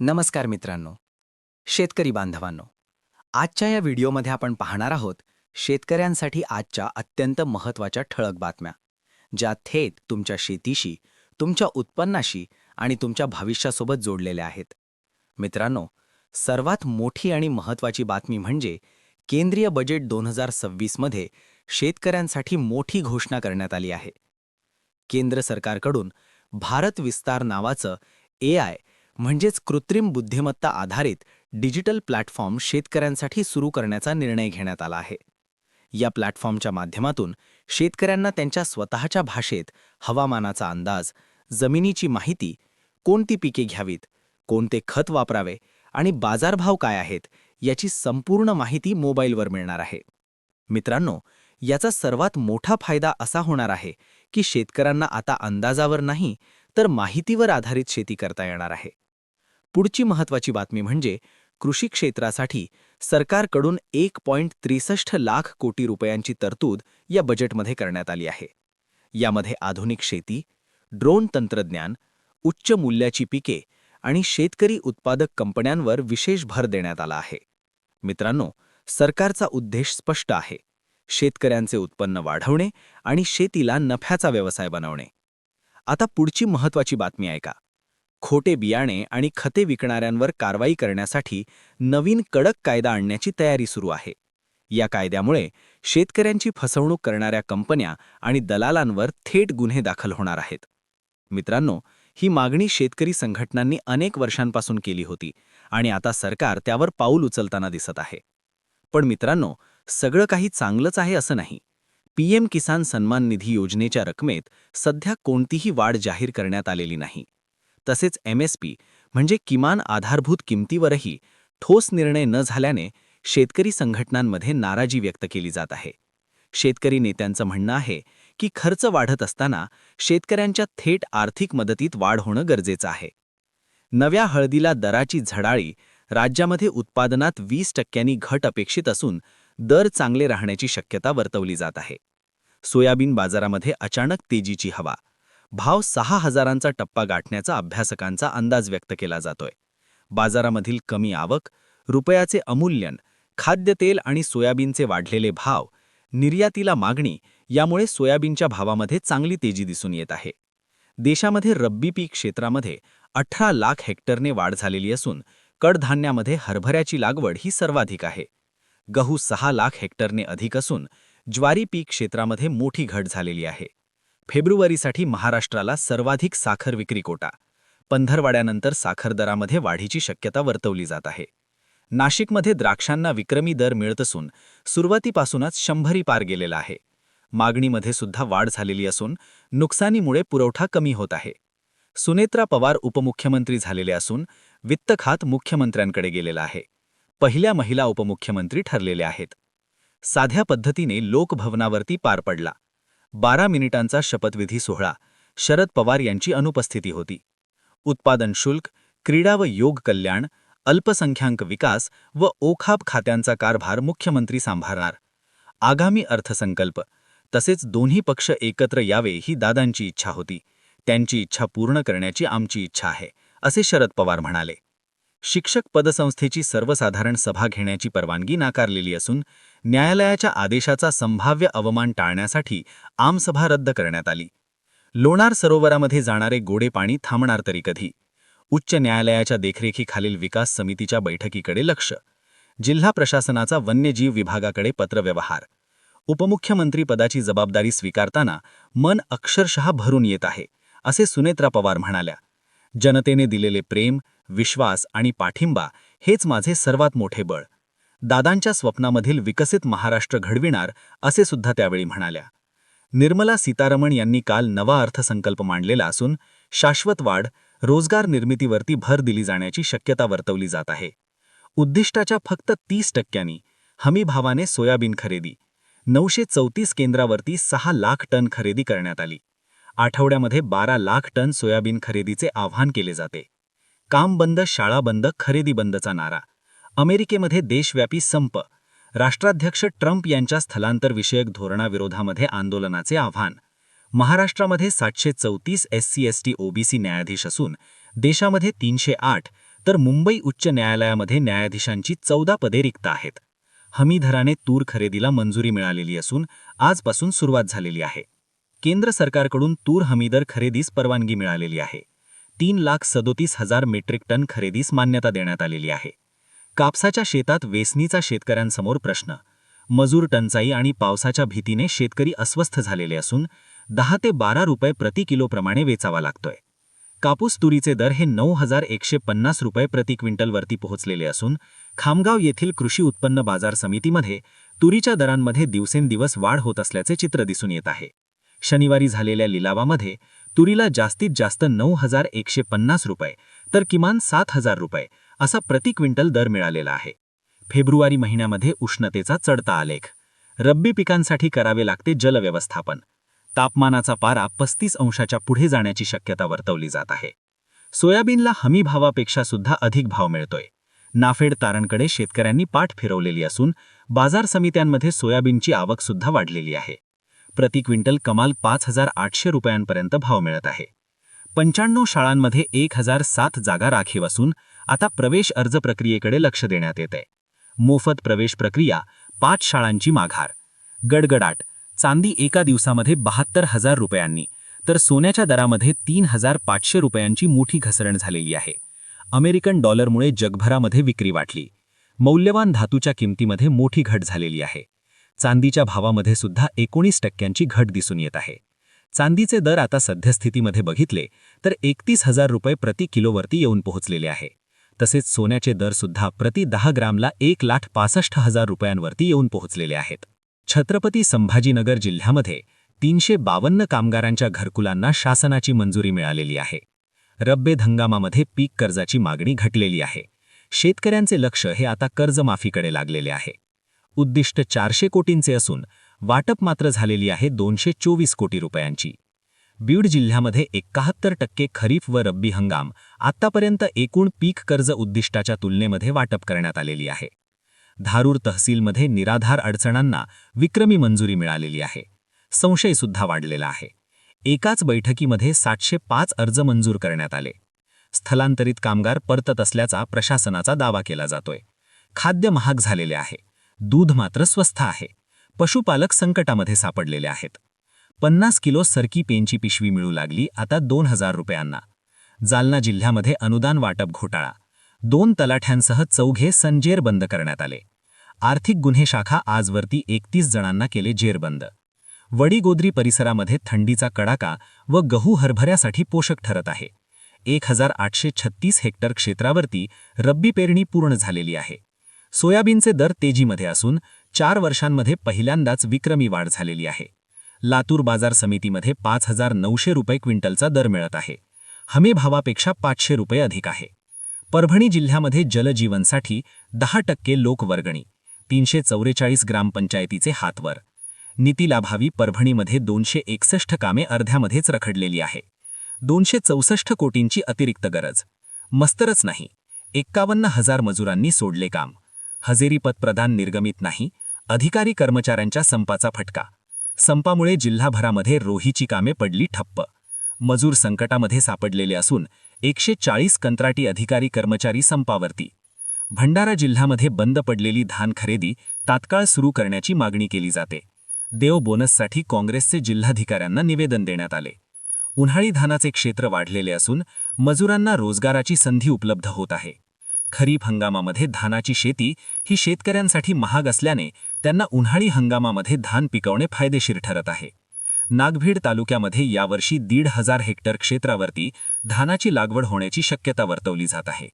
नमस्कार मित्रांनो शेतकरी बांधवांनो आजच्या या व्हिडिओमध्ये आपण पाहणार आहोत शेतकऱ्यांसाठी आजच्या अत्यंत महत्त्वाच्या ठळक बातम्या ज्या थेट तुमच्या शेतीशी तुमच्या उत्पन्नाशी आणि तुमच्या भविष्यासोबत जोडलेल्या आहेत. मित्रांनो सर्वात मोठी आणि महत्त्वाची बातमी म्हणजे केंद्रीय बजेट दोन हजार सव्वीसमध्ये शेतकऱ्यांसाठी मोठी घोषणा करण्यात आली आहे. केंद्र सरकारकडून भारत विस्तार नावाचं ए आय म्हणजेच कृत्रिम बुद्धिमत्ता आधारित डिजिटल प्लॅटफॉर्म शेतकऱ्यांसाठी सुरू करण्याचा निर्णय घेण्यात आला आहे. या प्लॅटफॉर्मच्या माध्यमातून शेतकऱ्यांना त्यांच्या स्वतःच्या भाषेत हवामानाचा अंदाज जमिनीची माहिती कोणती पिके घ्यावीत कोणते खत वापरावे आणि बाजारभाव काय आहेत याची संपूर्ण माहिती मोबाईलवर मिळणार आहे. मित्रांनो याचा सर्वात मोठा फायदा असा होणार आहे की शेतकऱ्यांना आता अंदाजावर नाही तर माहितीवर आधारित शेती करता येणार आहे. पुढची महत्त्वाची बातमी म्हणजे कृषी क्षेत्रासाठी सरकारकडून एक पॉईंट त्रेसष्ट लाख कोटी रुपयांची तरतूद या बजेटमध्ये करण्यात आली आहे. यामध्ये आधुनिक शेती ड्रोन तंत्रज्ञान उच्च मूल्याची पिके आणि शेतकरी उत्पादक कंपन्यांवर विशेष भर देण्यात आला आहे. मित्रांनो सरकारचा उद्देश स्पष्ट आहे. शेतकऱ्यांचे उत्पन्न वाढवणे आणि शेतीला नफ्याचा व्यवसाय बनवणे. आता पुढची महत्त्वाची बातमी ऐका. खोटे बियाणे आणि खते विकणाऱ्यांवर कारवाई करण्यासाठी नवीन कडक कायदा आणण्याची तयारी सुरू आहे. या कायद्यामुळे शेतकऱ्यांची फसवणूक करणाऱ्या कंपन्या आणि दलालांवर थेट गुन्हे दाखल होणार आहेत. मित्रांनो ही मागणी शेतकरी संघटनांनी अनेक वर्षांपासून केली होती आणि आता सरकार त्यावर पाऊल उचलताना दिसत आहे. पण मित्रांनो सगळं काही चांगलंच आहे असं नाही. पीएम किसान सन्मान निधी योजनेच्या रकमेत सध्या कोणतीही वाढ जाहीर करण्यात आलेली नाही. तसेच एमएसपी म्हणजे किमान आधारभूत किमतीवरही ठोस निर्णय न झाल्याने शेतकरी संघटनांमध्ये नाराजी व्यक्त केली जात आहे. शेतकरी नेत्यांचं म्हणणं आहे की खर्च वाढत असताना शेतकऱ्यांच्या थेट आर्थिक मदतीत वाढ होणं गरजेचं आहे. नव्या हळदीला दराची झडाळी राज्यामध्ये उत्पादनात वीस टक्क्यांनी घट अपेक्षित असून दर चांगले राहण्याची शक्यता वर्तवली जात आहे. सोयाबीन बाजारामध्ये अचानक तेजीची हवा भाव सहा हजारांचा टप्पा गाठण्याचा अभ्यासकांचा अंदाज व्यक्त केला जातोय. बाजारामधील कमी आवक रुपयाचे अमूल्यन खाद्यतेल आणि सोयाबीनचे वाढलेले भाव निर्यातीला मागणी यामुळे सोयाबीनच्या भावामध्ये चांगली तेजी दिसून येत आहे. देशामध्ये रब्बी पीक क्षेत्रामध्ये अठरा लाख हेक्टरने वाढ झालेली असून कडधान्यामध्ये हरभऱ्याची लागवड ही सर्वाधिक आहे. गहू सहा लाख हेक्टरने अधिक असून ज्वारी पीक क्षेत्रामध्ये मोठी घट झालेली आहे. फेब्रुवारीसाठी महाराष्ट्राला सर्वाधिक साखर विक्री कोटा. पंधरवाड्यानंतर साखर दरामध्ये वाढीची शक्यता वर्तवली जात आहे. नाशिकमध्ये द्राक्षांना विक्रमी दर मिळत असून सुरुवातीपासूनच शंभरी पार गेलेला आहे. मागणीमध्ये सुद्धा वाढ झालेली असून नुकसानीमुळे पुरवठा कमी होत आहे. सुनेत्रा पवार उपमुख्यमंत्री झालेले असून वित्त खात मुख्यमंत्र्यांकडे गेलेलं आहे. पहिल्या महिला उपमुख्यमंत्री ठरलेल्या आहेत. साध्या पद्धतीने लोकभवनावरती पार पडला. बारा मिनिटांचा शपथविधी सोहळा शरद पवार यांची अनुपस्थिती होती. उत्पादन शुल्क क्रीडा व योग कल्याण अल्पसंख्याक विकास व ओखाप खात्यांचा कारभार मुख्यमंत्री सांभाळणार. आगामी अर्थसंकल्प तसेच दोन्ही पक्ष एकत्र यावे ही दादांची इच्छा होती. त्यांची इच्छा पूर्ण करण्याची आमची इच्छा आहे असे शरद पवार म्हणाले. शिक्षक पदसंस्थेची सर्वसाधारण सभा घेण्याची परवानगी नाकारलेली असून न्यायालयाच्या आदेशाचा संभाव्य अवमान टाळण्यासाठी आमसभा रद्द करण्यात आली. लोणार सरोवरामध्ये जाणारे गोडे पाणी थांबणार तरी कधी? उच्च न्यायालयाच्या देखरेखीखालील विकास समितीच्या बैठकीकडे लक्ष. जिल्हा प्रशासनाचा वन्यजीव विभागाकडे पत्रव्यवहार. उपमुख्यमंत्रीपदाची जबाबदारी स्वीकारताना मन अक्षरशः भरून येत आहे असे सुनेत्रा पवार म्हणाल्या. जनतेने दिलेले प्रेम विश्वास आणि पाठिंबा हेच माझे सर्वात मोठे बळ. दादांच्या स्वप्नामधील विकसित महाराष्ट्र घडविणार असे सुद्धा त्यावेळी म्हणाल्या. निर्मला सीतारमण यांनी काल नवा अर्थसंकल्प मांडलेला असून शाश्वत वाढ रोजगार निर्मितीवरती भर दिली जाण्याची शक्यता वर्तवली जात आहे. उद्दिष्टाच्या फक्त तीस टक्क्यांनी हमीभावाने सोयाबीन खरेदी नऊशे चौतीस केंद्रावरती सहा लाख टन खरेदी करण्यात आली. आठवड्यामध्ये बारा लाख टन सोयाबीन खरेदीचे आव्हान केले जाते. काम बंद शाळा बंद खरेदी बंदचा नारा. अमेरिकेमध्ये देशव्यापी संप. राष्ट्राध्यक्ष ट्रम्प यांच्या स्थलांतरविषयक धोरणाविरोधामध्ये आंदोलनाचे आव्हान. महाराष्ट्रामध्ये सातशे चौतीस S C S T OBC न्यायाधीश असून देशामध्ये तीनशे आठ तर मुंबई उच्च न्यायालयामध्ये न्यायाधीशांची चौदा पदे रिक्त आहेत. हमीधराने तूर खरेदीला मंजुरी मिळालेली असून आजपासून सुरुवात झालेली आहे. केंद्र सरकारकडून तूर हमीदर खरेदीस परवानगी मिळालेली आहे. तीन लाख सदोतीस हजार मेट्रिक टन खरेदीस मान्यता देण्यात आलेली आहे. कापसाच्या शेतात वेसनीचा शेतकऱ्यांसमोर प्रश्न. मजूर टंचाई आणि पावसाच्या भीतीने शेतकरी अस्वस्थ झालेले असून दहा ते बारा रुपये प्रति किलोप्रमाणे वेचावा लागतोय. कापूस तुरीचे दर हे नऊ हजार एकशे पन्नास रुपये प्रति क्विंटलवरती पोहोचलेले असून खामगाव येथील कृषी उत्पन्न बाजार समितीमध्ये तुरीच्या दरांमध्ये दिवसेंदिवस वाढ होत असल्याचे चित्र दिसून येत आहे. शनिवारी झालेल्या लिलावामध्ये तुरीला जास्तीत जास्त नऊ हजार एकशे पन्नास रुपये तर किमान सात हजार रुपये असा प्रति क्विंटल दर मिळालेला आहे. फेब्रुवारी महिन्यामध्ये उष्णतेचा चढता आलेख. रब्बी पिकांसाठी करावे लागते जलव्यवस्थापन. तापमानाचा पारा पस्तीस अंशाच्या पुढे जाण्याची शक्यता वर्तवली जात आहे. सोयाबीनला हमी भावापेक्षा सुद्धा अधिक भाव मिळतोय. नाफेड तारणकडे शेतकऱ्यांनी पाठ फिरवलेली असून बाजार समित्यांमध्ये सोयाबीनची आवक सुद्धा वाढलेली आहे. प्रति क्विंटल कमाल पाच हजार आठशे रुपयांपर्यंत भाव मिळत आहे. पंच्याण्णव शाळांमध्ये एक हजार सात जागा राखीव असून आता प्रवेश अर्ज प्रक्रियेकडे लक्ष देण्यात येत. आहे मोफत प्रवेश प्रक्रिया पाच शाळांची माघार. गडगडाट चांदी एका दिवसामध्ये बहात्तर हजार रुपयांनी तर सोन्याच्या दरामध्ये तीन हजार पाचशे रुपयांची मोठी घसरण झालेली आहे. अमेरिकन डॉलरमुळे जगभरामध्ये विक्री वाटली मौल्यवान धातूच्या किमतीमध्ये मोठी घट झालेली आहे. चांदीच्या भावामध्ये सुद्धा एकोणीस टक्क्यांची घट दिसून येत आहे. चांदीचे दर आता सद्यस्थितीमध्ये बघितले तर एकतीस हजार रुपये प्रति किलोवरती येऊन पोहोचलेले आहे. तसेच सोन्याचे दर सुद्धा प्रति दहा ग्रामला एक लाख पासष्ट हजार रुपयांवरती येऊन पोहोचलेले आहेत. छत्रपती संभाजीनगर जिल्ह्यामध्ये तीनशे बावन्न कामगारांच्या घरकुलांना शासनाची मंजुरी मिळालेली आहे. रब्बे हंगामामध्ये पीक कर्जाची मागणी घटलेली आहे. शेतकऱ्यांचे लक्ष हे आता कर्जमाफीकडे लागलेले आहे. उद्दिष्ट चारशे कोटींचे असून वाटप मात्र झालेली आहे दोनशे चोवीस कोटी रुपयांची. बीड जिल्ह्यामध्ये एकाहत्तर टक्के खरीप व रब्बी हंगाम आत्तापर्यंत एकूण पीक कर्ज उद्दिष्टाच्या तुलनेमध्ये वाटप करण्यात आलेली आहे. धारूर तहसीलमध्ये निराधार अडचणांना विक्रमी मंजुरी मिळालेली आहे. संशयसुद्धा वाढलेला आहे. एकाच बैठकीमध्ये सातशे पाच अर्ज मंजूर करण्यात आले. स्थलांतरित कामगार परतत असल्याचा प्रशासनाचा दावा केला जातोय. खाद्य महाग झालेले आहे. दूध मात्र स्वस्त आहे. पशुपालक संकटामध्ये सापडलेले आहेत. पन्नास किलो सरकी पेनची पिशवी मिळू लागली आता दोन हजार रुपयांना. जालना जिल्ह्यामध्ये अनुदान वाटप घोटाळा. दोन तलाठ्यांसह चौघे संजेर बंद करण्यात आले. आर्थिक गुन्हे शाखा आजवरती एकतीस जणांना केले जेरबंद वडीगोद्री परिसरामध्ये थंडीचा कडाका व गहू हरभऱ्यासाठी पोषक ठरत आहे. एक हजार आठशे छत्तीस हेक्टर क्षेत्रावरती रब्बी पेरणी पूर्ण झालेली आहे. सोयाबीनचे दर तेजीमध्ये असून चार वर्षांमध्ये पहिल्यांदाच विक्रमी वाढ झालेली आहे. लातूर बाजार समितीमध्ये पाच हजार नऊशे रुपये क्विंटलचा दर मिळत आहे. हमी भावापेक्षा पाचशे रुपये अधिक आहे. परभणी जिल्ह्यामध्ये जलजीवनसाठी दहा टक्के लोकवर्गणी तीनशे चौवेचाळीस ग्रामपंचायतीचे हातवर नीतीलाभावी परभणीमध्ये दोनशे एकसष्ट कामे अर्ध्यामध्येच रखडलेली आहे. दोनशे चौसष्ट कोटींची अतिरिक्त गरज. मस्तरच नाही. एक्कावन्न हजार मजुरांनी सोडले काम. हजेरीपद प्रदान निर्गमित नाही अधिकारी कर्मचाऱ्यांच्या संपाचा फटका. संपामुळे जिल्हाभरामध्ये रोहीची कामे पडली ठप्प. मजूर संकटामध्ये सापडलेले असून एकशे चाळीस कंत्राटी अधिकारी कर्मचारी संपावरती. भंडारा जिल्ह्यामध्ये बंद पडलेली धान खरेदी तात्काळ सुरू करण्याची मागणी केली जाते. देव बोनससाठी काँग्रेसचे जिल्हाधिकाऱ्यांना निवेदन देण्यात आले. उन्हाळी धानाचे क्षेत्र वाढलेले असून मजुरांना रोजगाराची संधी उपलब्ध होत आहे. खरीप हंगामामध्ये धानाची शेती ही शेतकऱ्यांसाठी महाग असल्याने त्यांना उन्हाळी हंगामामध्ये धान पिकवणे फायदेशीर ठरत आहे. नागभीड तालुक्यामध्ये यावर्षी दीड हजार हेक्टर क्षेत्रावरती धानाची लागवड होण्याची शक्यता वर्तवली जात आहे.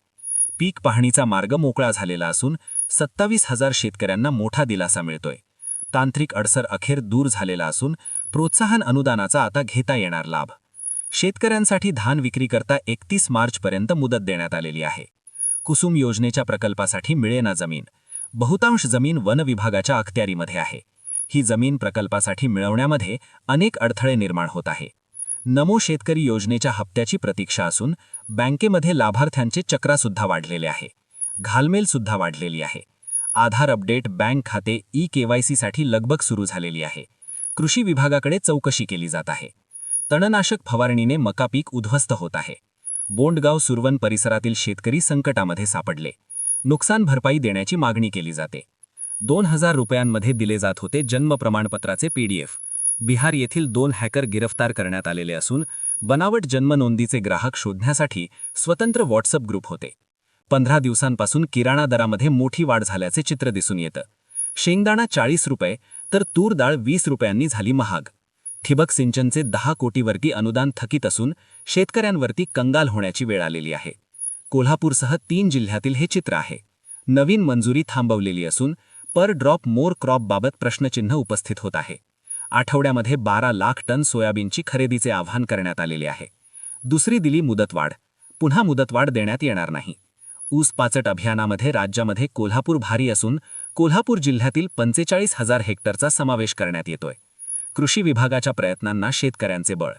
पीक पाहणीचा मार्ग मोकळा झालेला असून सत्तावीस हजार शेतकऱ्यांना मोठा दिलासा मिळतोय. तांत्रिक अडसर अखेर दूर झालेला असून प्रोत्साहन अनुदानाचा आता घेता येणार लाभ. शेतकऱ्यांसाठी धान विक्री करता एकतीस मार्चपर्यंत मुदत देण्यात आलेली आहे. कुसुम योजनेच्या प्रकल्पासाठी मिळेना जमीन. बहुतांश जमीन वन विभागाच्या अखत्यारीमध्ये आहे. ही जमीन प्रकल्पासाठी मिळवण्यामध्ये अनेक अडथळे निर्माण होत आहे. नमो शेतकरी योजनेच्या हप्त्याची प्रतीक्षा असून बँकेमध्ये लाभार्थ्यांचे चक्रासुद्धा वाढलेले आहे. घालमेलसुद्धा वाढलेली आहे. आधार अपडेट बँक खाते ई केवायसीसाठी लगबग सुरू झालेली आहे. कृषी विभागाकडे चौकशी केली जात आहे. तणनाशक फवारणीने मका पीक उद्ध्वस्त होत आहे. बोंडगाव सुरवन परिसरातील शेतकरी संकटामध्ये सापडले. नुकसान भरपाई देण्याची मागणी केली जाते. दोन हजार रुपयांमध्ये दिले जात होते जन्म प्रमाणपत्राचे पीडीएफ बिहार येथील दोन हॅकर गिरफ्तार करण्यात आलेले असून बनावट जन्म नोंदीचे ग्राहक शोधण्यासाठी स्वतंत्र व्हॉट्सअप ग्रुप होते. पंधरा दिवसांपासून किराणा दरामध्ये मोठी वाढ झाल्याचे चित्र दिसून येतं. शेंगदाणा चाळीस रुपये तर तूर डाळ वीस रुपयांनी झाली महाग. ठिबक सिंचनचे दहा कोटीवरती अनुदान थकीत असून शेतकऱ्यांवरती कंगाल होण्याची वेळ आलेली आहे. कोल्हापूरसह तीन जिल्ह्यातील हे चित्र आहे. नवीन मंजुरी थांबवलेली असून पर ड्रॉप मोर क्रॉप बाबत प्रश्नचिन्ह उपस्थित होत आहे. आठवड्यामध्ये बारा लाख टन सोयाबीनची खरेदीचे आवाहन करण्यात आलेले आहे. दुसरी दिली मुदतवाढ. पुन्हा मुदतवाढ देण्यात येणार नाही. ऊस पाचट अभियानामध्ये राज्यामध्ये कोल्हापूर भारी असून कोल्हापूर जिल्ह्यातील पंचेचाळीस हजार हेक्टरचा समावेश करण्यात येतोय. कृषी विभागाच्या प्रयत्नांना शेतकऱ्यांचे बळ.